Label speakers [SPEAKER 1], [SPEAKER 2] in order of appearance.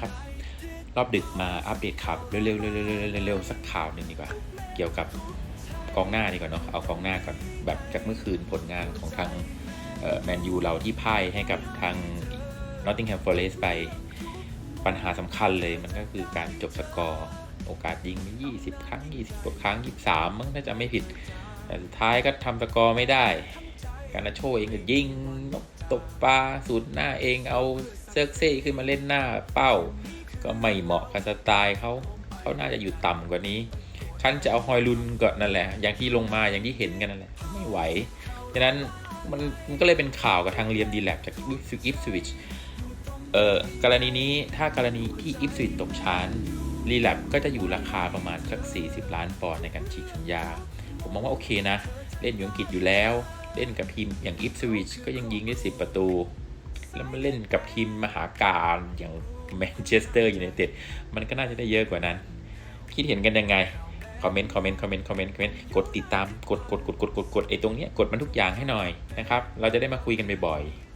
[SPEAKER 1] ครับ รอบดึกมาอัปเดตข่าวเร็วๆเร็วๆเร็วๆสักข่าวหนึ่งดีกว่า เกี่ยวกับกองหน้าดีกว่าเนาะเอากองหน้าก่อนแบบจากเมื่อคืนผลงานของทางแมนยูเราที่พ่ายให้กับทาง Nottingham Forest ไปปัญหาสำคัญเลยมันก็คือการจบสกอร์โอกาสยิงมี20 ครั้ง 20กว่าครั้ง 23 มั้งถ้าจะไม่ผิด แต่สุดท้ายก็ทำสกอร์ไม่ได้ การนาโชเองก็ยิงนกตบปลาสูตรหน้าเองเอา เซิร์กเซ่ขึ้นมาเล่นหน้าเป้า ก็ไม่เหมาะกับสไตล์เขาเขาน่าจะอยู่ต่ำกว่านี้ คันจะเอาฮอยลุนก็นั่นแหละ อย่างที่ลงมาอย่างที่เห็นกันนั่นแหละ ไม่ไหวฉะนั้นมันมันก็เลยเป็นข่าวกับทางเรียมดีแลบจากอิฟสวิชเอ่อกรณีนี้ถ้ากรณีที่อิฟสวิชตกชั้นรีแลบก็จะอยู่ราคาประมาณสัก 40 ล้านปอนด์ในการฉีกสัญญา ผมมองว่าโอเคนะ เล่นอยู่อังกฤษอยู่แล้ว เล่นกับทีมอย่างอิฟสวิชก็ยังยิงได้ 10 ประตู แล้วมาเล่นกับทีมมหาการอย่างแมนเชสเตอร์ยูไนเต็ดมันก็น่าจะได้เยอะกว่านั้น คิดเห็นกันยังไง คอมเมนต์ คอมเมนต์ คอมเมนต์ คอมเมนต์ คอมเมนต์ กดติดตาม กด กด กด กด กด กดไอ้ตรงเนี้ย กดมันทุกอย่างให้หน่อยนะครับ เราจะได้มาคุยกันบ่อยๆ